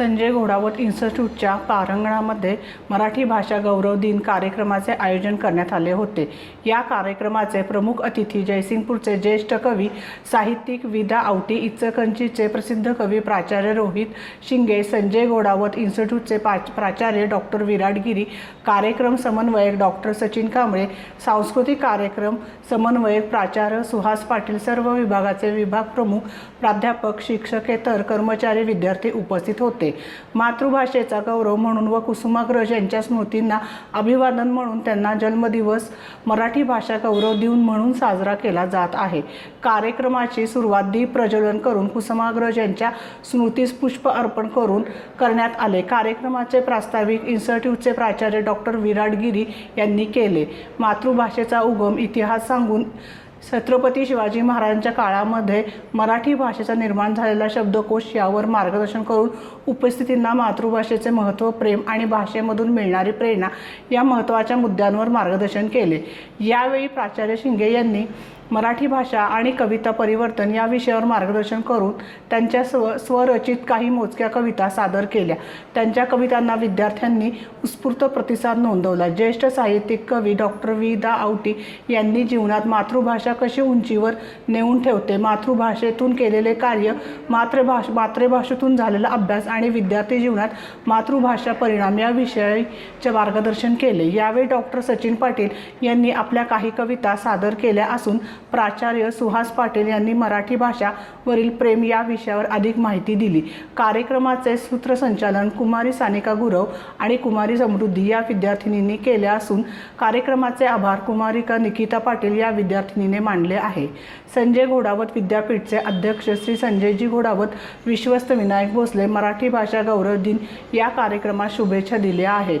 संजय घोडावत इन्स्टिट्यूटच्या प्रांगणामध्ये मराठी भाषा गौरव दिन कार्यक्रमाचे आयोजन करण्यात आले होते. या कार्यक्रमाचे प्रमुख अतिथी जयसिंगपूरचे ज्येष्ठ कवी साहित्यिक विदा आवटी इचकंचीचे प्रसिद्ध कवी प्राचार्य रोहित शिंगे संजय घोडावत इन्स्टिट्यूटचे पाच- प्राचार्य डॉक्टर विराटगिरी कार्यक्रम समन्वयक डॉक्टर सचिन कांबळे सांस्कृतिक कार्यक्रम समन्वयक प्राचार्य सुहास पाटील सर्व विभागाचे विभाग प्रमुख प्राध्यापक शिक्षकेतर कर्मचारी विद्यार्थी उपस्थित होते. मातृभाषेचा गौरव म्हणून व कुसुमाग्रज यांच्या स्मृतींना अभिवादन म्हणून त्यांना जन्मदिवस मराठी भाषा गौरव दिन म्हणून साजरा केला जात आहे. कार्यक्रमाची सुरुवात दीप प्रज्वलन करून कुसुमाग्रज यांच्या स्मृतीस पुष्प अर्पण करून करण्यात आले. कार्यक्रमाचे प्रास्ताविक इन्स्टिट्यूटचे प्राचार्य डॉक्टर विराट गिरी यांनी केले. मातृभाषेचा उगम इतिहास सांगून छत्रपती शिवाजी महाराजांच्या काळामध्ये मराठी भाषेचा निर्माण झालेला शब्दकोश यावर मार्गदर्शन करून उपस्थितींना मातृभाषेचे महत्त्व प्रेम आणि भाषेमधून मिळणारी प्रेरणा या महत्त्वाच्या मुद्द्यांवर मार्गदर्शन केले. यावेळी प्राचार्य शिंगे यांनी मराठी भाषा आणि कविता परिवर्तन या विषयावर मार्गदर्शन करून त्यांच्या स्व स्वरचित काही मोजक्या कविता सादर केल्या. त्यांच्या कवितांना विद्यार्थ्यांनी उत्स्फूर्त प्रतिसाद नोंदवला. ज्येष्ठ साहित्यिक कवी डॉक्टर वि दा. आवटी यांनी जीवनात मातृभाषा कशी उंचीवर नेऊन ठेवते? मातृभाषेतून केलेले कार्य मातृभाष मातृभाषेतून झालेला अभ्यास आणि विद्यार्थी जीवनात मातृभाषा परिणाम या विषयीचे मार्गदर्शन केले. यावेळी डॉक्टर सचिन पाटील यांनी आपल्या काही कविता सादर केल्या असून प्राचार्य सुहास पाटील यांनी मराठी भाषा वरील प्रेम या विषयावर अधिक माहिती दिली. कार्यक्रमाचे सूत्रसंचालन कुमारी सानिका गुरव आणि कुमारी समृद्धी या विद्यार्थिनींनी केले असून कार्यक्रमाचे आभार कुमारिका निकिता पाटील या विद्यार्थिनीने मानले आहे. संजय घोडावत विद्यापीठचे अध्यक्ष श्री संजयजी घोडावत विश्वस्त विनायक भोसले मराठी भाषा गौरव दिन या कार्यक्रमात शुभेच्छा दिल्या आहेत.